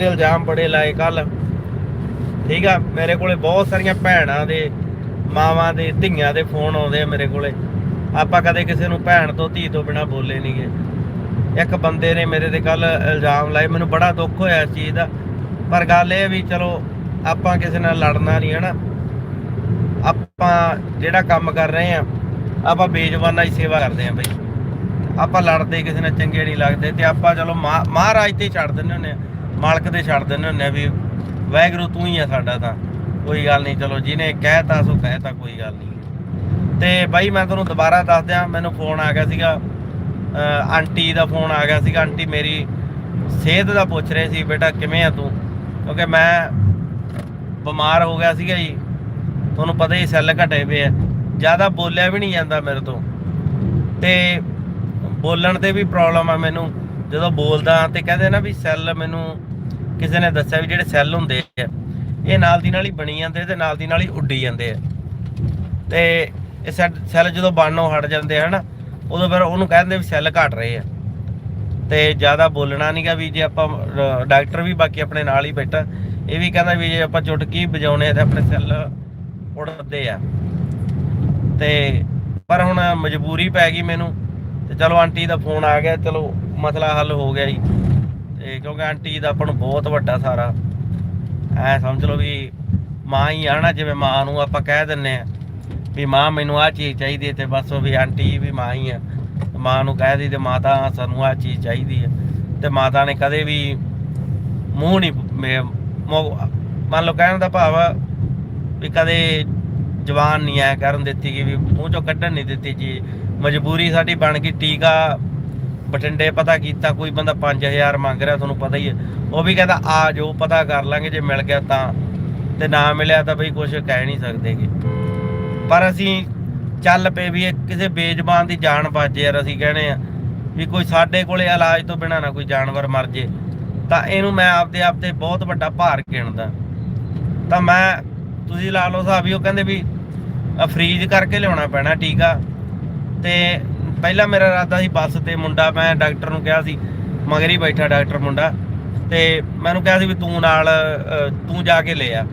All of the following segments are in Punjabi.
ਇਲਜ਼ਾਮ ਬੜੇ ਲਾਏ ਕੱਲ ਠੀਕ ਆ, ਮੇਰੇ ਕੋਲੇ ਬਹੁਤ ਸਾਰੀਆਂ ਭੈਣਾਂ ਦੇ, ਮਾਵਾਂ ਦੇ, ਧੀਆਂ ਦੇ ਫੋਨ ਆਉਂਦੇ ਆ ਮੇਰੇ ਕੋਲੇ। ਆਪਾਂ ਕਦੇ ਕਿਸੇ ਨੂੰ ਭੈਣ ਤੋਂ, ਧੀ ਤੋਂ ਬਿਨਾ ਬੋਲੇ ਨਹੀਂਗੇ ਇੱਕ ਬੰਦੇ ਨੇ ਮੇਰੇ ਤੇ ਕੱਲ ਇਲਜ਼ਾਮ ਲਾਏ, ਮੈਨੂੰ ਬੜਾ ਦੁੱਖ ਹੋਇਆ ਇਸ ਚੀਜ਼ ਦਾ। ਪਰ ਗੱਲ ਇਹ ਵੀ ਚਲੋ, ਆਪਾਂ ਕਿਸੇ ਨਾਲ ਲੜਨਾ ਨਹੀਂ ਹਨਾ? ਆਪਾਂ ਜਿਹੜਾ ਕੰਮ ਕਰ ਰਹੇ ਆ, ਆਪਾਂ ਬੇਜ਼ਬਾਨਾਂ ਦੀ ਸੇਵਾ ਕਰਦੇ ਆ ਬਈ। ਆਪਾਂ ਲੜਦੇ, ਕਿਸੇ ਨਾਲ ਚੰਗੇ ਨਹੀਂ ਲੱਗਦੇ, ਤੇ ਆਪਾਂ ਚਲੋ ਮਹਾ- ਮਹਾਰਾਜ ਤੇ ਛੱਡ ਦਿੰਦੇ ਹੁੰਦੇ ਆ। ਮਾਲਕ ਤੇ ਛੱਡ ਦਿੰਦੇ ਹੁੰਦੇ ਆ ਵੀ ਵਾਹਿਗੁਰੂ ਤੂੰ ਹੀ ਆ ਸਾਡਾ ਤਾਂ। ਕੋਈ ਗੱਲ ਨਹੀਂ, ਚਲੋ ਜਿਹਨੇ ਕਹਿਤਾ ਸੋ ਕਹਿਤਾ, ਕੋਈ ਗੱਲ ਨਹੀਂ। ਤੇ ਬਾਈ, ਮੈਂ ਤੁਹਾਨੂੰ ਦੁਬਾਰਾ ਦੱਸ ਦਿਆਂ, ਮੈਨੂੰ ਫੋਨ ਆ ਗਿਆ ਸੀਗਾ। ਆਂਟੀ ਦਾ ਫੋਨ ਆ ਗਿਆ ਸੀਗਾ। ਆਂਟੀ ਮੇਰੀ ਸਿਹਤ ਦਾ ਪੁੱਛ ਰਹੇ ਸੀ, ਬੇਟਾ ਕਿਵੇਂ ਆ ਤੂੰ? ਕਿਉਂਕਿ ਮੈਂ ਬਿਮਾਰ ਹੋ ਗਿਆ ਸੀਗਾ ਜੀ। ਤੁਹਾਨੂੰ ਪਤਾ ਹੀ ਸੈੱਲ ਘਟੇ ਪਏ ਆ। ਜ਼ਿਆਦਾ ਬੋਲਿਆ ਵੀ ਨਹੀਂ ਜਾਂਦਾ ਮੇਰੇ ਤੋਂ। ਤੇ ਬੋਲਣ ਤੇ ਵੀ ਪ੍ਰੋਬਲਮ ਆ ਮੈਨੂੰ। ਜਦੋਂ ਬੋਲਦਾ ਤੇ ਕਹਿੰਦੇ ਨਾ ਵੀ ਸੈੱਲ ਮੈਨੂੰ ਕਿਸੇ ਨੇ ਦੱਸਿਆ ਵੀ ਜਿਹੜੇ ਸੈੱਲ ਹੁੰਦੇ ਆ, ਇਹ ਨਾਲ ਦੀ ਨਾਲ ਹੀ ਬਣੀ ਜਾਂਦੇ ਤੇ ਨਾਲ ਦੀ ਨਾਲ ਹੀ ਉੱਡੀ ਜਾਂਦੇ ਆ। ਤੇ ਇਹ ਸੈੱਲ ਜਦੋਂ ਬਣਨੋਂ ਹਟ ਜਾਂਦੇ ਆ, ਹਨਾ, ਉਦੋਂ ਫਿਰ ਉਹਨੂੰ ਕਹਿੰਦੇ ਵੀ ਸੈੱਲ ਘਟ ਰਹੇ ਆ। ਤੇ ਜ਼ਿਆਦਾ ਬੋਲਣਾ ਨਹੀਂਗਾ ਵੀ ਜੇ ਆਪਾਂ ਡਾਕਟਰ ਵੀ ਬਾਕੀ ਆਪਣੇ ਨਾਲ ਹੀ ਬੈਠਾ, ਇਹ ਵੀ ਕਹਿੰਦਾ ਵੀ ਜੇ ਆਪਾਂ ਚੁਟਕੀ ਵਜਾਉਣੇ ਆ ਤੇ ਆਪਣੇ ਸੈੱਲ ਉੜਦੇ ਆ। ਤੇ ਪਰ ਹੁਣ ਮਜਬੂਰੀ ਪੈ ਗਈ ਮੈਨੂੰ, ਤੇ ਚਲੋ ਆਂਟੀ ਦਾ ਫੋਨ ਆ ਗਿਆ, ਚਲੋ ਮਸਲਾ ਹੱਲ ਹੋ ਗਿਆ ਜੀ। ਤੇ ਕਿਉਂਕਿ ਆਂਟੀ ਦਾ ਆਪਾਂ ਨੂੰ ਬਹੁਤ ਵੱਡਾ ਸਾਰਾ। ਐ ਸਮਝ ਲਓ ਵੀ ਮਾਂ ਹੀ ਆਣਾ ਜਿਵੇਂ ਮਾਂ ਨੂੰ ਆਪਾਂ ਕਹਿ ਦਿੰਨੇ ਆ ਵੀ ਮਾਂ ਮੈਨੂੰ ਆ ਚੀਜ਼ ਚਾਹੀਦੀ ਹੈ ਤੇ ਬਸ ਉਹ ਵੀ ਆਂਟੀ ਵੀ ਮਾਂ ਹੀ ਆ। ਮਾਂ ਨੂੰ ਕਹਿ ਦੀ ਤੇ ਮਾਤਾ ਸਾਨੂੰ ਆ ਚੀਜ਼ ਚਾਹੀਦੀ ਹੈ। ਤੇ ਮਾਤਾ ਨੇ ਕਦੇ ਵੀ ਮੂੰਹ ਨਹੀਂ ਮੰਨ ਲਓ ਕਹਿਣ ਦਾ ਭਾਵ ਵੀ ਕਦੇ ਜਵਾਨ ਨਹੀਂ ਆਇਆ ਕਰਨ ਦਿੱਤੀ ਕਿ ਵੀ ਮੂੰਹ ਚੋਂ ਕੱਢਣ ਨਹੀਂ ਦਿੱਤੀ ਜੀ। ਮਜਬੂਰੀ ਸਾਡੀ ਬਣ ਗਈ, ਟੀਕਾ ਬਠਿੰਡੇ ਪਤਾ ਕੀਤਾ, ਕੋਈ ਬੰਦਾ 5000 ਮੰਗ ਰਿਹਾ, ਤੁਹਾਨੂੰ ਪਤਾ ਹੀ ਹੈ। ਉਹ ਵੀ ਕਹਿੰਦਾ, ਆ ਜੋ ਪਤਾ ਕਰ ਲਾਂਗੇ, ਜੇ ਮਿਲ ਗਿਆ ਤਾਂ। ਤੇ ਨਾ ਮਿਲਿਆ ਤਾਂ ਬਈ ਕੁਝ ਕਹਿ ਨਹੀਂ ਸਕਦੇਗੇ ਪਰ ਅਸੀਂ ਚੱਲ ਪਏ ਵੀ ਕਿਸੇ ਬੇਜ਼ਬਾਨ ਦੀ ਜਾਨ ਬਚ ਯਾਰ, ਅਸੀਂ ਕਹਿੰਦੇ ਆ ਵੀ ਕੋਈ ਸਾਡੇ ਕੋਲੇ ਇਲਾਜ ਤੋਂ ਬਿਨਾ ਨਾ ਕੋਈ ਜਾਨਵਰ ਮਰ ਜੇ। ਤਾਂ ਇਹਨੂੰ ਮੈਂ ਆਪਦੇ ਆਪ ਤੇ ਬਹੁਤ ਵੱਡਾ ਭਾਰ ਗਿਣਦਾ। ਤਾਂ ਮੈਂ, ਤੁਸੀਂ ਲਾ ਲਓ ਹਿਸਾਬ ਵੀ ਉਹ ਕਹਿੰਦੇ ਵੀ ਫ੍ਰੀਜ਼ ਕਰਕੇ ਲਿਆਉਣਾ ਪੈਣਾ ਟੀਕਾ। ਤੇ ਪਹਿਲਾਂ ਮੇਰਾ ਇਰਾਦਾ ਸੀ ਬੱਸ ਤੇ ਮੁੰਡਾ, ਮੈਂ ਡਾਕਟਰ ਨੂੰ ਕਿਹਾ ਸੀ, ਮਗਰ ਹੀ ਬੈਠਾ ਡਾਕਟਰ ਮੁੰਡਾ, ਤੇ ਮੈਨੂੰ ਕਿਹਾ ਸੀ ਵੀ ਤੂੰ ਨਾਲ ਤੂੰ ਜਾ ਕੇ ਲੈ ਆ।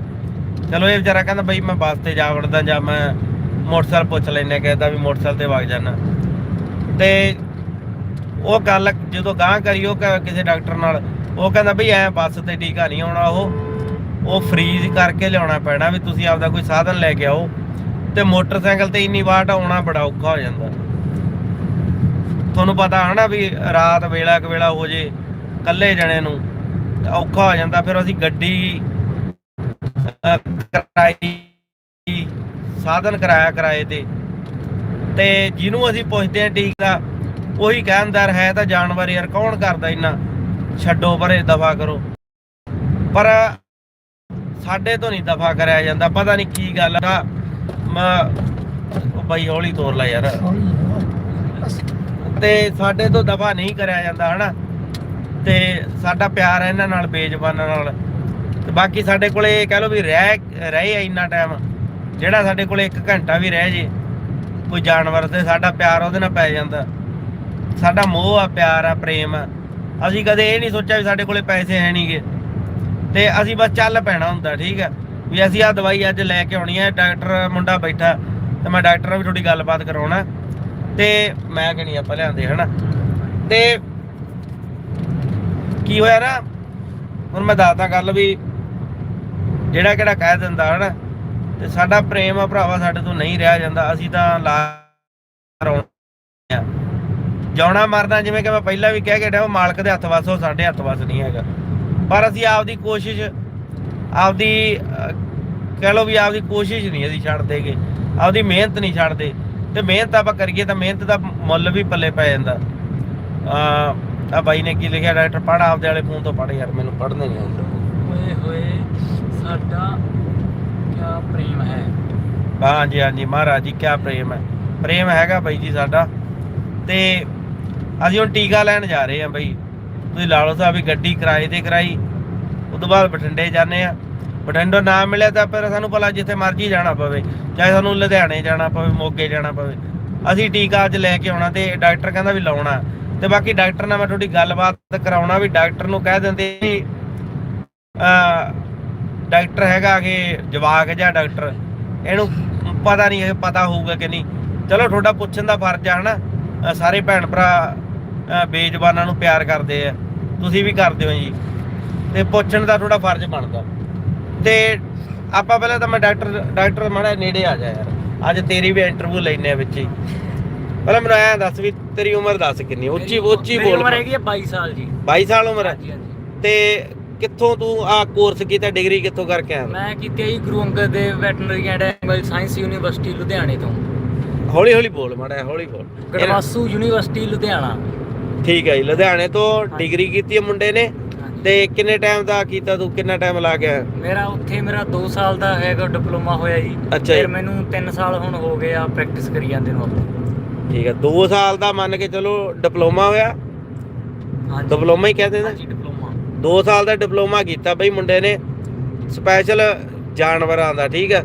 ਚਲੋ ਇਹ ਵਿਚਾਰਾ ਕਹਿੰਦਾ ਬਈ ਮੈਂ ਬੱਸ ਤੇ ਜਾ ਵੜਦਾ ਜਾਂ ਮੈਂ ਮੋਟਰਸਾਈਕਲ ਪੁੱਛ ਲੈਨੇ ਕਹਿੰਦਾ ਵੀ ਮੋਟਰਸਾਈਕਲ ਤੇ ਵਗ ਜਾਣਾ ਤੇ ਉਹ ਗੱਲ ਜਦੋਂ ਗਾਂ ਕਰੀ, ਉਹ ਕ- ਕਿਸੇ ਡਾਕਟਰ ਨਾਲ, ਉਹ ਕਹਿੰਦਾ ਬਈ ਐ ਬੱਸ ਤੇ ਟੀਕਾ ਨਹੀਂ ਆਉਣਾ ਉਹ। ਉਹ ਫ੍ਰੀਜ਼ ਕਰਕੇ ਲਿਆਉਣਾ ਪੈਣਾ ਵੀ ਤੁਸੀਂ ਆਪਦਾ ਕੋਈ ਸਾਧਨ ਲੈ ਕੇ ਆਓ। ਤੇ ਮੋਟਰਸਾਈਕਲ ਤੇ ਇੰਨੀ ਵਾਟ ਆਉਣਾ ਬੜਾ ਔਖਾ ਹੋ ਜਾਂਦਾ। ਤੁਹਾਨੂੰ ਪਤਾ ਹਨਾ ਵੀ ਰਾਤ ਵੇਲਾ ਕੁ ਵੇਲਾ ਹੋ ਜੇ ਇਕੱਲੇ ਜਣੇ ਨੂੰ ਤਾਂ ਔਖਾ ਹੋ ਜਾਂਦਾ। ਫਿਰ ਅਸੀਂ ਗੱਡੀ ਅਹ, ਕਰਾਈ ਸਾਧਨ ਕਰਾਇਆ ਕਿਰਾਏ ਤੇ। ਤੇ ਜਿਹਨੂੰ ਅਸੀਂ ਪੁੱਛਦੇ ਆ ਠੀਕ ਦਾ ਉਹੀ ਕਹਿੰਦਾਰ ਹੈ ਤਾਂ ਜਾਨਵਰ ਯਾਰ ਕੌਣ ਕਰਦਾ ਇੰਨਾ? ਛੱਡੋ ਪਰੇ ਦਫਾ ਕਰੋ। ਪਰ ਸਾਡੇ ਤੋਂ ਨਹੀਂ ਦਫਾ ਕਰਿਆ ਜਾਂਦਾ। ਪਤਾ ਨਹੀਂ ਕੀ ਗੱਲ ਆ। ਮੈਂ ਉਹ ਬਾਈ ਹੌਲੀ ਤੋਰ ਲੈ ਯਾਰ। ਤੇ ਸਾਡੇ ਤੋਂ ਦਫਾ ਨਹੀਂ ਕਰਿਆ ਜਾਂਦਾ, ਹਨਾ? ਤੇ ਸਾਡਾ ਪਿਆਰ ਹੈ ਇਹਨਾਂ ਨਾਲ, ਬੇਜ਼ਬਾਨਾਂ ਨਾਲ। ਤੇ ਬਾਕੀ ਸਾਡੇ ਕੋਲੇ ਕਹਿ ਲਓ ਵੀ ਰਹਿ, ਰਹੇ ਆ ਇੰਨਾ ਟਾਈਮ ਜਿਹੜਾ ਸਾਡੇ ਕੋਲੇ 1 ਘੰਟਾ ਵੀ ਰਹਿ ਜੇ, ਕੋਈ ਜਾਨਵਰ ਤੇ ਸਾਡਾ ਪਿਆਰ ਉਹਦੇ ਨਾਲ ਪੈ ਜਾਂਦਾ। ਸਾਡਾ ਮੋਹ ਆ, ਪਿਆਰ ਆ, ਪ੍ਰੇਮ ਆ। ਅਸੀਂ ਕਦੇ ਇਹ ਨਹੀਂ ਸੋਚਿਆ ਵੀ ਸਾਡੇ ਕੋਲੇ ਪੈਸੇ ਹੈ ਨਹੀਂਗੇ ਤੇ ਅਸੀਂ ਬਸ ਚੱਲ ਪੈਣਾ ਹੁੰਦਾ, ਠੀਕ ਆ? ਵੀ ਅਸੀਂ ਆ ਦਵਾਈ ਅੱਜ ਲੈ ਕੇ ਆਉਣੀ ਹੈ ਡਾਕਟਰ ਮੁੰਡਾ ਬੈਠਾ, ਤੇ ਮੈਂ ਡਾਕਟਰ ਨਾਲ ਵੀ ਥੋੜੀ ਗੱਲਬਾਤ ਕਰਾਉਣਾ। ਤੇ ਮੈਂ ਕਹਣੀ ਆਪਾਂ ਲਿਆਂਦੇ ਹਨਾ? ਤੇ ਕੀ ਹੋਇਆ ਨਾ ਹੁਣ ਮੈਂ ਦੱਸਦਾ ਗੱਲ ਵੀ ਜਿਹੜਾ ਕਿਹੜਾ ਕਹਿ ਦਿੰਦਾ ਹਨਾ? ਤੇ ਸਾਡਾ ਪ੍ਰੇਮ ਆ ਭਰਾਵਾ ਸਾਡੇ ਤੋਂ ਨਹੀਂ ਰਿਹਾ ਜਾਂਦਾ ਅਸੀਂ ਤਾਂ ਲਾ ਜਾਉਣਾ ਮਰਨਾ ਜਿਵੇਂ ਕਿ ਮੈਂ ਪਹਿਲਾਂ ਵੀ ਕਹਿ ਕੇ ਡਿਆ ਉਹ ਮਾਲਕ ਦੇ ਹੱਥ ਵੱਸ ਉਹ ਸਾਡੇ ਹੱਥ ਵੱਸ ਨਹੀਂ ਹੈਗਾ। ਪਰ ਅਸੀਂ ਆਪਦੀ ਕੋਸ਼ਿਸ਼ ਆਪਦੀ ਅਹ, ਕਹਿ ਲਓ ਵੀ ਆਪਦੀ ਕੋਸ਼ਿਸ਼ ਨਹੀਂ ਅਸੀਂ ਛੱਡ ਦੇਗੇ ਆਪਦੀ ਮਿਹਨਤ ਨਹੀਂ ਛੱਡਦੇ। ਤੇ ਮਿਹਨਤ ਆਪਾਂ ਕਰੀਏ ਤਾਂ ਮਿਹਨਤ ਦਾ ਮੁੱਲ ਵੀ ਪੱਲੇ ਪੈ ਜਾਂਦਾ। ਆ ਆ ਬਾਈ ਨੇ ਕੀ ਲਿਖਿਆ ਡਾਕਟਰ ਪੜ੍ਹ ਆਪਦੇ ਵਾਲੇ ਫੋਨ ਤੋਂ ਪੜ੍ਹ ਯਾਰ ਮੈਨੂੰ ਪੜ੍ਹਨਾ ਨਹੀਂ ਆਉਂਦਾ। ਹੋਏ ਹੋਏ ਸਾਡਾ ਕਿਆ ਪ੍ਰੇਮ ਹੈ। ਹਾਂਜੀ ਹਾਂਜੀ ਮਹਾਰਾਜ ਜੀ ਕਿਆ ਪ੍ਰੇਮ ਹੈ। ਪ੍ਰੇਮ ਹੈਗਾ ਬਾਈ ਜੀ ਸਾਡਾ। ਤੇ ਅਸੀਂ ਹੁਣ ਟੀਕਾ ਲੈਣ ਜਾ ਰਹੇ ਹਾਂ ਬਾਈ। ਤੁਸੀਂ ਲਾ ਲਓ ਸਾਹਿਬ ਵੀ ਗੱਡੀ ਕਿਰਾਏ ਤੇ ਕਰਾਈ ਉਸ ਤੋਂ ਬਾਅਦ ਬਠਿੰਡੇ ਜਾਂਦੇ ਆ ਬਠਿੰਡੋਂ ਨਾ ਮਿਲਿਆ ਤਾਂ ਫਿਰ ਸਾਨੂੰ ਭਲਾ ਜਿੱਥੇ ਮਰਜ਼ੀ ਜਾਣਾ ਪਵੇ ਚਾਹੇ ਸਾਨੂੰ ਲੁਧਿਆਣੇ ਜਾਣਾ ਪਵੇ ਮੋਗੇ ਜਾਣਾ ਪਵੇ। ਅਸੀਂ ਟੀਕਾ ਅੱਜ ਲੈ ਕੇ ਆਉਣਾ ਤੇ ਡਾਕਟਰ ਕਹਿੰਦਾ ਵੀ ਲਾਉਣਾ। ਤੇ ਬਾਕੀ ਡਾਕਟਰ ਨਾਲ ਮੈਂ ਤੁਹਾਡੀ ਗੱਲਬਾਤ ਕਰਾਉਣਾ ਵੀ ਡਾਕਟਰ ਨੂੰ ਕਹਿ ਦਿੰਦੇ ਵੀ ਅਹ, ਡਾਕਟਰ ਹੈਗਾ ਕਿ ਜਵਾਕ ਜਾਂ ਡਾਕਟਰ ਇਹਨੂੰ ਪਤਾ ਨਹੀਂ ਇਹ ਪਤਾ ਹੋਊਗਾ ਕਿ ਨਹੀਂ। ਚਲੋ ਤੁਹਾਡਾ ਪੁੱਛਣ ਦਾ ਫਰਜ਼ ਆ ਹਨਾ? ਅਹ, ਸਾਰੇ ਭੈਣ ਭਰਾ ਬੇਜ਼ਬਾਨਾਂ ਨੂੰ ਪਿਆਰ ਕਰਦੇ ਆ। ਤੁਸੀਂ ਵੀ ਕਰਦੇ ਹੋ ਜੀ। ਤੇ ਪੁੱਛਣ ਦਾ ਤੁਹਾਡਾ ਫਰਜ਼ ਬਣਦਾ। ਤੇ ਆਪਾਂ ਪਹਿਲਾਂ ਤਾਂ ਮੈਂ ਡਾਕਟਰ ਡਾਕਟਰ ਮਾੜਾ ਨੇੜੇ ਆ ਜਾ ਯਾਰ। ਅੱਜ ਤੇਰੀ ਵੀ ਇੰਟਰਵਿਊ ਲੈਣੇ ਆ ਵਿੱਚ ਹੀ। ਪਹਿਲਾਂ ਮੈਨੂੰ ਐਂ ਦੱਸ ਵੀ ਤੇਰੀ ਉਮਰ ਦੱਸ ਕਿੰਨੀ ਉੱਚੀ ਉੱਚੀ ਬੋਲ ਉਮਰ ਹੈਗੀ ਹੈ 22 ਸਾਲ ਜੀ। 22 ਸਾਲ ਉਮਰ ਹੈ ਤੇ ਕਿੱਥੋਂ ਤੂੰ ਆ ਕੋਰਸ ਕੀਤਾ ਡਿਗਰੀ ਕਿੱਥੋਂ ਕਰਕੇ ਆਇਆ? ਮੈਂ ਕੀਤੀ ਹੈ Guru Angad Dev veterinary and animal science university ਲੁਧਿਆਣੇ ਤੋਂ। ਹੌਲੀ ਹੌਲੀ ਬੋਲ ਮਾੜਾ ਹੌਲੀ ਬੋਲ। ਗੜਵਾਸੂ ਯੂਨੀਵਰਸਿਟੀ ਲੁਧਿਆਣਾ। ਠੀਕ ਹੈ ਜੀ ਲੁਧਿਆਣੇ ਤੋਂ ਡਿਗਰੀ ਕੀਤੀ ਹੈ ਮੁੰਡੇ ਨੇ। ਤੇ ਕਿੰਨੇ ਟਾਈਮ ਦਾ ਕੀਤਾ ਤੂੰ? ਕਿੰਨਾ ਟਾਈਮ ਲਾ ਗਿਆ? ਮੇਰਾ ਉੱਥੇ ਮੇਰਾ 2 ਸਾਲ ਦਾ ਹੈਗਾ ਡਿਪਲੋਮਾ ਹੋਇਆ ਜੀ। ਅੱਛਾ ਜੀ। ਫਿਰ ਮੈਨੂੰ 3 ਸਾਲ ਹੁਣ ਹੋ ਗਏ ਆ ਪ੍ਰੈਕਟਿਸ ਕਰੀ ਜਾਂਦੇ ਨੂੰ ਆਪਾਂ ਠੀਕ ਹੈ 2 ਸਾਲ ਦਾ ਮੰਨ ਕੇ ਚਲੋ ਡਿਪਲੋਮਾ ਹੋਇਆ। ਹਾਂਜੀ। ਡਿਪਲੋਮਾ ਹੀ ਕਹਿੰਦੇ ਨੇ ਹਾਂਜੀ ਡਿਪਲੋਮਾ 2 ਸਾਲ ਦਾ ਡਿਪਲੋਮਾ ਕੀਤਾ ਬਈ ਮੁੰਡੇ ਨੇ। ਸਪੈਸ਼ਲ ਜਾਨਵਰਾਂ ਦਾ ਠੀਕ ਹੈ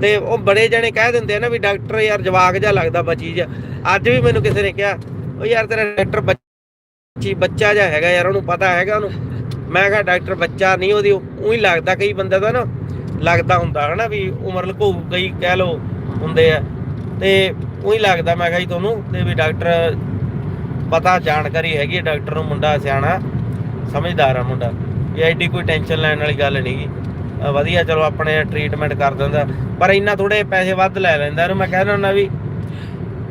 ਤੇ ਉਹ ਬੜੇ ਜਣੇ ਕਹਿ ਦਿੰਦੇ ਆ ਨਾ ਵੀ ਡਾਕਟਰ ਯਾਰ ਜਵਾਕ ਜਿਹਾ ਲੱਗਦਾ ਬੱਚੀ ਜਿਹਾ। ਅੱਜ ਵੀ ਮੈਨੂੰ ਕਿਸੇ ਨੇ ਕਿਹਾ ਉਹ ਯਾਰ ਤੇਰਾ ਡਾਕਟਰ ਬੱਚੀ ਬੱਚਾ ਜਿਹਾ ਹੈਗਾ ਯਾਰ, ਉਹਨੂੰ ਪਤਾ ਹੈਗਾ ਉਹਨੂੰ। ਮੈਂ ਕਿਹਾ, ਡਾਕਟਰ ਬੱਚਾ ਨਹੀਂ, ਉਹਦੀ ਉਹੀ ਲੱਗਦਾ ਕਈ ਬੰਦੇ ਦਾ ਨਾ, ਲੱਗਦਾ ਹੁੰਦਾ ਹਨਾ ਵੀ ਉਮਰ ਲਕੋ ਗਈ ਕਹਿ ਲੋ ਹੁੰਦੇ ਆ। ਤੇ ਉਹੀ ਲੱਗਦਾ, ਮੈਂ ਕਿਹਾ ਜੀ ਤੁਹਾਨੂੰ, ਤੇ ਵੀ ਡਾਕਟਰ ਪਤਾ, ਜਾਣਕਾਰੀ ਹੈਗੀ ਡਾਕਟਰ ਨੂੰ, ਮੁੰਡਾ ਸਿਆਣਾ, ਸਮਝਦਾਰ ਆ ਮੁੰਡਾ। ਵੀ ਐਡੀ ਕੋਈ ਟੈਨਸ਼ਨ ਲੈਣ ਵਾਲੀ ਗੱਲ ਨਹੀਂਗੀ ਵਧੀਆ, ਚਲੋ ਆਪਣੇ ਟ੍ਰੀਟਮੈਂਟ ਕਰ ਦਿੰਦਾ। ਪਰ ਇੰਨਾ ਥੋੜੇ ਪੈਸੇ ਵੱਧ ਲੈ ਲੈਂਦਾ ਇਹਨੂੰ ਮੈਂ ਕਹਿੰਦਾ ਹੁੰਦਾ ਵੀ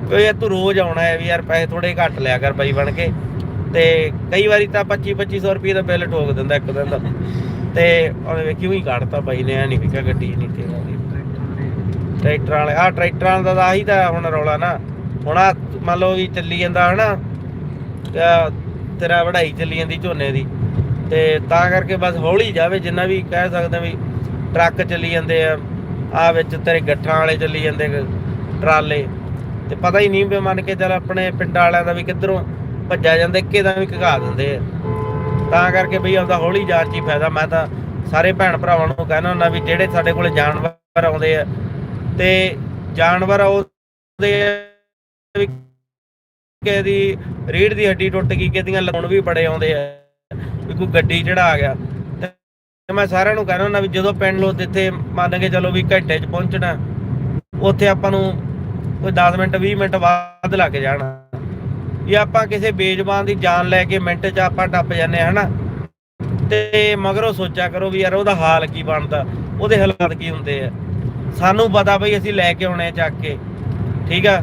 ਵੀ ਯਾਰ ਤੂੰ ਰੋਜ਼ ਆਉਣਾ ਹੈ ਵੀ ਯਾਰ, ਪੈਸੇ ਥੋੜੇ ਘੱਟ ਲਿਆ ਕਰ ਬਾਈ ਬਣ ਕੇ। ਤੇ ਕਈ ਵਾਰੀ ਤਾਂ 25 2500 ਰੁਪਏ ਦਾ ਬਿੱਲ ਠੋਕ ਦਿੰਦਾ ਇੱਕ ਦਿਨ ਦਾ। ਤੇ ਉਹਨੇ ਵੇਖੀ ਉਹੀ ਕੱਢਤਾ ਬਾਈ ਨੇ, ਐ ਨਹੀਂ ਵਿਕਿਆ ਗੱਡੀ ਨਹੀਂ ਤੇਰਾ ਟਰੈਕਟਰ ਵਾਲੇ ਆ ਟਰੈਕਟਰਾਂ ਦਾ ਤਾਂ ਆਹੀ ਤਾਂ ਹੁਣ ਰੌਲਾ ਨਾ। ਹੁਣ ਆ ਮੰਨ ਲਓ ਵੀ ਚੱਲੀ ਜਾਂਦਾ ਹਨਾ ਤੇਰਾ ਵਢਾਈ ਚੱਲੀ ਜਾਂਦੀ ਝੋਨੇ ਦੀ। ਤੇ ਤਾਂ ਕਰਕੇ ਬਸ ਹੌਲੀ ਜਾਵੇ, ਜਿੰਨਾ ਵੀ ਕਹਿ ਸਕਦੇ ਵੀ ਟਰੱਕ ਚੱਲੀ ਜਾਂਦੇ ਆ ਆ ਵਿੱਚ ਤੇਰੇ ਗੱਠਾਂ ਵਾਲੇ ਚੱਲੀ ਜਾਂਦੇ ਟਰਾਲੇ। ਤੇ ਪਤਾ ਹੀ ਨਹੀਂ ਵੀ ਮੰਨ ਕੇ ਚੱਲ ਆਪਣੇ ਪਿੰਡਾਂ ਵਾਲਿਆਂ ਦਾ ਵੀ ਕਿੱਧਰੋਂ ਭੱਜਿਆ ਜਾਂਦਾ, ਇੱਕੇ ਦਾ ਵੀ ਘਗਾ ਦਿੰਦੇ ਆ। ਤਾਂ ਕਰਕੇ ਬਈ ਆਪਦਾ ਹੌਲੀ ਜਾਣ 'ਚ ਹੀ ਫਾਇਦਾ। ਮੈਂ ਤਾਂ ਸਾਰੇ ਭੈਣ ਭਰਾਵਾਂ ਨੂੰ ਕਹਿਣਾ ਹੁੰਦਾ ਵੀ ਜਿਹੜੇ ਸਾਡੇ ਕੋਲ ਜਾਨਵਰ ਆਉਂਦੇ ਆ, ਤੇ ਜਾਨਵਰ ਉਹਦੇ ਆ ਵੀ ਕਿਸੇ ਦੀ ਰੀੜ ਦੀ ਹੱਡੀ ਟੁੱਟ ਗਈ ਕਿਹਦੀਆਂ ਲਾਉਣ ਵੀ ਬੜੇ ਆਉਂਦੇ ਆ, ਵੀ ਕੋਈ ਗੱਡੀ ਚੜਾ ਗਿਆ। ਤੇ ਮੈਂ ਸਾਰਿਆਂ ਨੂੰ ਕਹਿਣਾ ਹੁੰਦਾ ਵੀ ਜਦੋਂ ਪਿੰਡ ਲੋ ਜਿੱਥੇ ਮੰਨ ਕੇ ਚਲੋ ਵੀ ਘੰਟੇ 'ਚ ਪਹੁੰਚਣਾ, ਉੱਥੇ ਆਪਾਂ ਨੂੰ ਕੋਈ 10 ਮਿੰਟ 20 ਮਿੰਟ ਬਾਅਦ ਲੱਗ ਜਾਣਾ। ਇਹ ਆਪਾਂ ਕਿਸੇ ਬੇਜ਼ਬਾਨ ਦੀ ਜਾਨ ਲੈ ਕੇ ਮਿੰਟ 'ਚ ਆਪਾਂ ਟੱਪ ਜਾਂਦੇ ਹਾਂ, ਹਨਾ? ਤੇ ਮਗਰੋਂ ਸੋਚਿਆ ਕਰੋ ਵੀ ਯਾਰ ਉਹਦਾ ਹਾਲ ਕੀ ਬਣਦਾ, ਉਹਦੇ ਹਾਲਾਤ ਕੀ ਹੁੰਦੇ ਆ? ਸਾਨੂੰ ਪਤਾ ਬਈ ਅਸੀਂ ਲੈ ਕੇ ਆਉਣੇ ਚੱਕ ਕੇ, ਠੀਕ ਆ?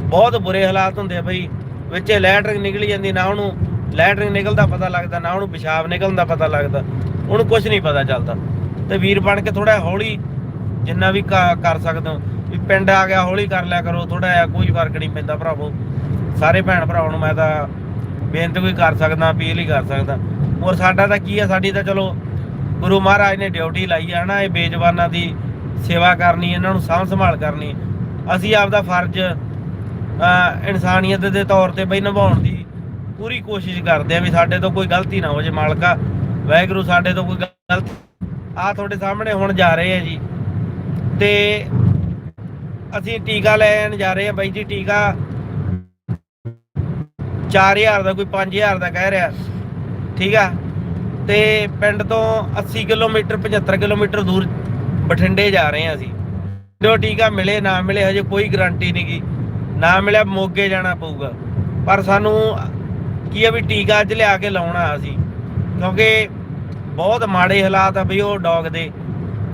ਬਹੁਤ ਬੁਰੇ ਹਾਲਾਤ ਹੁੰਦੇ ਆ ਬਈ, ਵਿੱਚ ਲੈਟਰਿੰਗ ਨਿਕਲੀ ਜਾਂਦੀ, ਨਾ ਉਹਨੂੰ ਲੈਟਰਿੰਗ ਨਿਕਲਦਾ ਪਤਾ ਲੱਗਦਾ, ਨਾ ਉਹਨੂੰ ਪਿਸ਼ਾਬ ਨਿਕਲਣ ਦਾ ਪਤਾ ਲੱਗਦਾ, ਉਹਨੂੰ ਕੁਝ ਨਹੀਂ ਪਤਾ ਚੱਲਦਾ। ਤੇ ਵੀਰ ਬਣ ਕੇ ਥੋੜਾ ਹੌਲੀ ਜਿੰਨਾ ਵੀ ਕ- ਕਰ ਸਕਦੇ ਹੋ, ਵੀ ਪਿੰਡ ਆ ਗਿਆ ਹੌਲੀ ਕਰ ਲਿਆ ਕਰੋ ਥੋੜਾ ਜਿਹਾ ਕੋਈ ਫ਼ਰਕ ਨਹੀਂ ਪੈਂਦਾ ਭਰਾਵੋ। ਸਾਰੇ ਭੈਣ ਭਰਾਵਾਂ ਨੂੰ ਮੈਂ ਤਾਂ ਬੇਨਤੀ ਕੋਈ ਕਰ ਸਕਦਾ, ਅਪੀਲ ਹੀ ਕਰ ਸਕਦਾ। ਔਰ ਸਾਡਾ ਤਾਂ ਕੀ ਆ, ਸਾਡੀ ਤਾਂ ਚਲੋ ਗੁਰੂ ਮਹਾਰਾਜ ਨੇ ਡਿਊਟੀ ਲਾਈ ਆ ਨਾ ਇਹ ਬੇਜਵਾਨਾਂ ਦੀ ਸੇਵਾ ਕਰਨੀ, ਇਹਨਾਂ ਨੂੰ ਸਾਂਭ ਸੰਭਾਲ ਕਰਨੀ। ਅਸੀਂ ਆਪਦਾ ਫਰਜ਼ ਇਨਸਾਨੀਅਤ ਦੇ ਤੌਰ ਤੇ ਬਈ ਨਿਭਾਉਣ ਦੀ ਪੂਰੀ ਕੋਸ਼ਿਸ਼ ਕਰਦੇ ਆ ਵੀ ਸਾਡੇ ਤੋਂ ਕੋਈ ਗਲਤੀ ਨਾ ਹੋ ਜੇ ਮਾਲਕਾ, ਵਾਹਿਗੁਰੂ ਸਾਡੇ ਤੋਂ ਕੋਈ ਗਲਤੀ ਆ ਤੁਹਾਡੇ ਸਾਹਮਣੇ ਹੁਣ ਜਾ ਰਹੇ ਆ ਜੀ। ਤੇ ਅਸੀਂ ਟੀਕਾ ਲੈਣ ਜਾ ਰਹੇ ਆ ਬਾਈ ਜੀ, ਟੀਕਾ 4000 ਦਾ, ਕੋਈ 5000 ਦਾ ਕਹਿ ਰਿਹਾ। ਠੀਕ ਆ? ਤੇ ਪਿੰਡ ਤੋਂ 80 ਕਿਲੋਮੀਟਰ 75 ਕਿਲੋਮੀਟਰ ਦੂਰ ਬਠਿੰਡੇ ਜਾ ਰਹੇ ਆ ਅਸੀਂ। ਜੋ ਟੀਕਾ ਮਿਲੇ, ਨਾ ਮਿਲੇ, ਹਜੇ ਕੋਈ ਗਾਰੰਟੀ ਨਹੀਂ ਗੀ। ਨਾ ਮਿਲਿਆ, ਮੋਗੇ ਜਾਣਾ ਪਊਗਾ। ਪਰ ਸਾਨੂੰ ਕੀ ਆ ਵੀ ਟੀਕਾ ਅੱਜ ਲਿਆ ਕੇ ਲਾਉਣਾ ਅਸੀਂ। ਕਿਉਂਕਿ ਬਹੁਤ ਮਾੜੇ ਹਾਲਾਤ ਆ ਬਈ ਉਹ ਡੌਗ ਦੇ।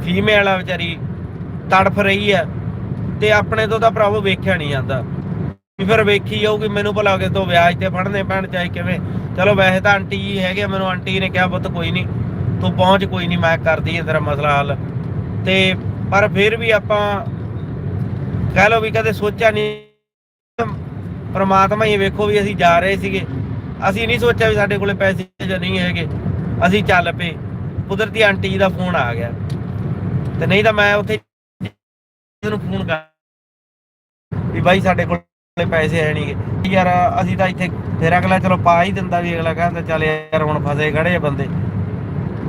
ਫੀਮੇਲ ਆ ਵਿਚਾਰੀ। ਤੜਫ ਰਹੀ ਆ। ਤੇ ਆਪਣੇ ਤੋਂ ਤਾਂ ਭਰਾਵੋ ਵੇਖਿਆ ਨਹੀਂ ਜਾਂਦਾ। ਫਿਰ ਵੇਖੀ ਜਾਊਗੀ ਮੈਨੂੰ ਭਲਾ ਕਿ ਤੋਂ ਵਿਆਜ ਤੇ ਫੜਨੇ ਪੈਣ ਚਾਹੇ ਕਿਵੇਂ। ਚਲੋ ਵੈਸੇ ਤਾਂ ਆਂਟੀ ਜੀ ਹੈਗੇ ਆ, ਮੈਨੂੰ ਆਂਟੀ ਨੇ ਕਿਹਾ ਪੁੱਤ ਕੋਈ ਨਹੀਂ ਤੂੰ ਪਹੁੰਚ ਕੋਈ ਨਹੀਂ ਮੈਂ ਕਰਦੀ ਹਾਂ ਤੇਰਾ ਮਸਲਾ ਹੱਲ। ਤੇ ਪਰ ਫਿਰ ਵੀ ਆਪਾਂ ਕਹਿ ਲਓ ਵੀ ਕਦੇ ਸੋਚਿਆ ਨਹੀਂ ਪਰਮਾਤਮਾ ਹੀ ਵੇਖੋ ਵੀ ਅਸੀਂ ਜਾ ਰਹੇ ਸੀਗੇ। ਅਸੀਂ ਨਹੀਂ ਸੋਚਿਆ ਵੀ ਸਾਡੇ ਕੋਲੇ ਪੈਸੇ ਜਾਂ ਨਹੀਂ ਹੈਗੇ ਅਸੀਂ ਚੱਲ ਪਏ। ਕੁਦਰਤੀ ਆਂਟੀ ਜੀ ਦਾ ਫੋਨ ਆ ਗਿਆ। ਤੇ ਨਹੀਂ ਤਾਂ ਮੈਂ ਉੱਥੇ ਨੂੰ ਫੋਨ ਕਰ ਵੀ ਬਾਈ ਸਾਡੇ ਕੋਲ ਪੈਸੇ ਹੈ ਨਹੀਂਗੇ ਯਾਰ, ਅਸੀਂ ਤਾਂ ਇੱਥੇ ਫਿਰ ਅਗਲਾ ਚਲੋ ਪਾ ਹੀ ਦਿੰਦਾ ਵੀ ਅਗਲਾ ਕਹਿੰਦਾ ਚੱਲ ਯਾਰ ਹੁਣ ਫਸੇ ਖੜੇ ਆ ਬੰਦੇ।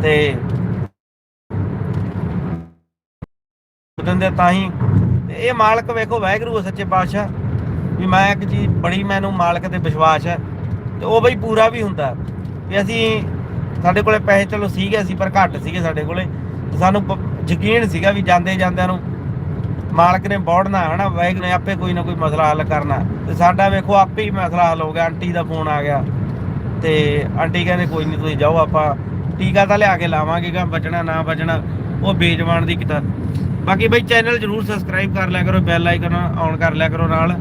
ਤੇ ਦਿੰਦੇ ਤਾਂ ਹੀ। ਇਹ ਮਾਲਕ ਵੇਖੋ ਵਾਹਿਗੁਰੂ ਸੱਚੇ ਪਾਤਸ਼ਾਹ। ਵੀ ਮੈਂ ਇੱਕ ਚੀਜ਼ ਬੜੀ ਮੈਨੂੰ ਮਾਲਕ ਤੇ ਵਿਸ਼ਵਾਸ ਹੈ। ਤੇ ਉਹ ਬਈ ਪੂਰਾ ਵੀ ਹੁੰਦਾ। ਵੀ ਅਸੀਂ ਸਾਡੇ ਕੋਲੇ ਪੈਸੇ ਚਲੋ ਸੀਗੇ ਸੀ ਪਰ ਘੱਟ ਸੀਗੇ ਸਾਡੇ ਕੋਲੇ। ਸਾਨੂੰ ਯਕੀਨ ਸੀਗਾ ਵੀ ਜਾਂਦੇ ਜਾਂਦਿਆਂ ਨੂੰ ਮਾਲਕ ਨੇ ਬੋੜਨਾ, ਹਨਾ? ਵੈਗ ਨੇ ਆਪੇ ਕੋਈ ਨਾ ਕੋਈ ਮਸਲਾ ਹੱਲ ਕਰਨਾ। ਤੇ ਸਾਡਾ ਵੇਖੋ, ਆਪੇ ਹੀ ਮਸਲਾ ਹੱਲ ਹੋ ਗਿਆ। ਆਂਟੀ ਦਾ ਫੋਨ ਆ ਗਿਆ। ਤੇ ਆਂਟੀ ਕਹਿੰਦੇ, ਕੋਈ ਨਹੀਂ ਤੁਸੀਂ ਜਾਓ ਆਪਾਂ। ਟੀਕਾ ਤਾਂ ਲਿਆ ਕੇ ਲਾਵਾਂਗੇ ਗਾ ਬਚਣਾ, ਨਾ ਬਚਣਾ। ਉਹ ਬੇਜਵਾਨ ਦੀ ਕਿਤਾ ਬਾਕੀ ਬਈ, ਚੈਨਲ ਜਰੂਰ ਸਬਸਕ੍ਰਾਈਬ ਕਰ ਲਿਆ ਕਰੋ, ਬੈਲ ਆਈਕਨ ਆਨ ਕਰ ਲਿਆ ਕਰੋ ਨਾਲ।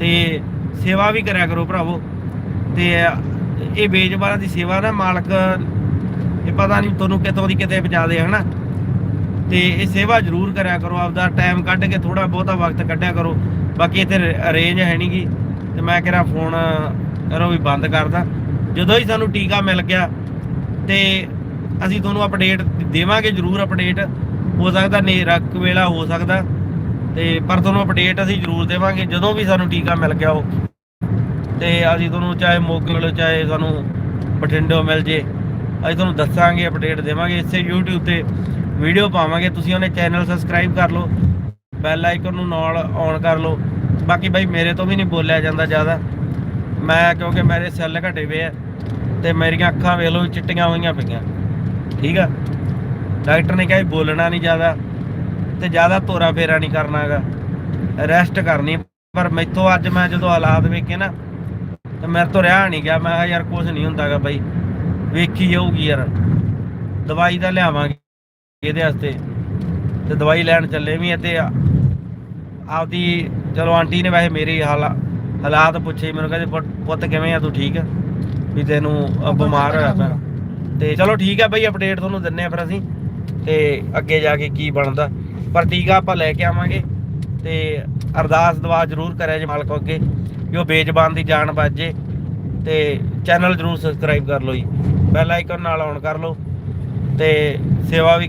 ਤੇ ਸੇਵਾ ਵੀ ਕਰਿਆ ਕਰੋ ਭਰਾਵੋ। ਤੇ ਇਹ ਬੇਜਵਾਨਾਂ ਦੀ ਸੇਵਾ ਨਾ ਮਾਲਕ, ਇਹ ਪਤਾ ਨਹੀਂ ਤੁਹਾਨੂੰ ਕਿਤੋਂ ਦੀ ਕਿਤੇ ਪਹੁੰਚਾ ਦੇ, ਹਨਾ? ਤੇ ਇਹ ਸੇਵਾ ਜ਼ਰੂਰ ਕਰਿਆ ਕਰੋ, ਆਪਦਾ ਟਾਈਮ ਕੱਢ ਕੇ ਥੋੜਾ ਬਹੁਤਾ ਵਕਤ ਕੱਢਿਆ ਕਰੋ। ਬਾਕੀ ਇੱਥੇ ਰੇਂਜ ਹੈ ਨਹੀਂਗੀ ਤੇ ਮੈਂ ਕਿਹਾ ਫੋਨ ਕਰੋ ਵੀ ਬੰਦ ਕਰਦਾ। ਜਦੋਂ ਹੀ ਸਾਨੂੰ ਟੀਕਾ ਮਿਲ ਗਿਆ, ਤੇ ਅਸੀਂ ਤੁਹਾਨੂੰ ਅਪਡੇਟ ਦੇਵਾਂਗੇ, ਜ਼ਰੂਰ ਅਪਡੇਟ ਹੋ ਸਕਦਾ ਨੇਰਾ ਕੁ ਵੇਲਾ ਹੋ ਸਕਦਾ। ਤੇ ਪਰ ਤੁਹਾਨੂੰ ਅਪਡੇਟ ਅਸੀਂ ਜ਼ਰੂਰ ਦੇਵਾਂਗੇ, ਜਦੋਂ ਵੀ ਸਾਨੂੰ ਟੀਕਾ ਮਿਲ ਗਿਆ ਉਹ। ਤੇ ਅਸੀਂ ਤੁਹਾਨੂੰ ਚਾਹੇ ਮੋਗੇ ਮਿਲੋ ਚਾਹੇ ਸਾਨੂੰ ਬਠਿੰਡੋ ਮਿਲ ਜੇ, ਅਸੀਂ ਤੁਹਾਨੂੰ ਦੱਸਾਂਗੇ ਅਪਡੇਟ ਦੇਵਾਂਗੇ। ਇਸੇ YouTube ਤੇ ਵੀਡੀਓ ਪਾਵਾਂਗੇ, ਤੁਸੀਂ ਉਹਨੇ ਚੈਨਲ ਸਬਸਕ੍ਰਾਈਬ ਕਰ ਲਓ ਬੈਲ ਆਈਕਨ ਨੂੰ ਨਾਲ ਔਨ ਕਰ ਲਓ। ਬਾਕੀ ਬਾਈ, ਮੇਰੇ ਤੋਂ ਵੀ ਨਹੀਂ ਬੋਲਿਆ ਜਾਂਦਾ ਜ਼ਿਆਦਾ। ਮੈਂ, ਕਿਉਂਕਿ ਮੇਰੇ ਸੈੱਲ ਘਟੇ ਹੋਏ ਆ, ਤੇ ਮੇਰੀਆਂ ਅੱਖਾਂ ਵੇਖ ਲਓ, ਚਿੱਟੀਆਂ ਹੋਈਆਂ ਪਈਆਂ। ਠੀਕ ਆ? ਡਾਕਟਰ ਨੇ ਕਿਹਾ ਵੀ ਬੋਲਣਾ ਨਹੀਂ ਜ਼ਿਆਦਾ, ਤੇ ਜ਼ਿਆਦਾ ਤੋਰਾ ਫੇਰਾ ਨਹੀਂ ਕਰਨਾਗਾ। ਰੈਸਟ ਕਰਨੀ, ਪਰ ਮੈਥੋਂ ਅੱਜ ਮੈਂ ਜਦੋਂ ਹਾਲਾਤ ਵੇਖੇ ਨਾ, ਤੇ ਮੇਰੇ ਤੋਂ ਰਿਹਾ ਨਹੀਂ ਗਿਆ। ਮੈਂ ਕਿਹਾ ਯਾਰ ਕੁਝ ਨਹੀਂ ਹੁੰਦਾਗਾ ਬਾਈ। ਵੇਖੀ ਜਾਊਗੀ ਯਾਰ। ਦਵਾਈ ਤਾਂ ਲਿਆਵਾਂਗੇ। ਇਹਦੇ ਵਾਸਤੇ ਤੇ ਦਵਾਈ ਲੈਣ ਚੱਲੇ ਵੀ ਆ ਤੇ ਆਪਦੀ ਚਲੋ ਆਂਟੀ ਨੇ ਵੈਸੇ ਮੇਰੀ ਹਾਲਾ ਹਾਲਾਤ ਪੁੱਛੇ, ਮੈਨੂੰ ਕਹਿੰਦੇ, ਪੁੱਤ- ਪੁੱਤ ਕਿਵੇਂ ਆ ਤੂੰ, ਠੀਕ ਆ? ਵੀ ਤੈਨੂੰ ਬਿਮਾਰ ਹੋਇਆ ਪਿਆ। ਤੇ ਚਲੋ ਠੀਕ ਆ ਬਈ ਅਪਡੇਟ ਤੁਹਾਨੂੰ ਦਿੰਨੇ ਆ ਫਿਰ ਅਸੀਂ। ਤੇ ਅੱਗੇ ਜਾ ਕੇ ਕੀ ਬਣਦਾ। ਪਰ ਟੀਕਾ ਆਪਾਂ ਲੈ ਕੇ ਆਵਾਂਗੇ। ਤੇ ਅਰਦਾਸ ਦੁਆ ਜ਼ਰੂਰ ਕਰਿਆ ਜੇ ਮਾਲਕ ਅੱਗੇ, ਵੀ ਉਹ ਬੇਜ਼ਬਾਨ ਦੀ ਜਾਨ ਬਚ ਜੇ। ਤੇ ਚੈਨਲ ਜ਼ਰੂਰ ਸਬਸਕ੍ਰਾਈਬ ਕਰ ਲਓ ਜੀ। ਬੈਲ ਆਈਕਨ ਨਾਲ ਔਨ ਕਰ ਲਓ। ਤੇ ਸੇਵਾ ਵੀ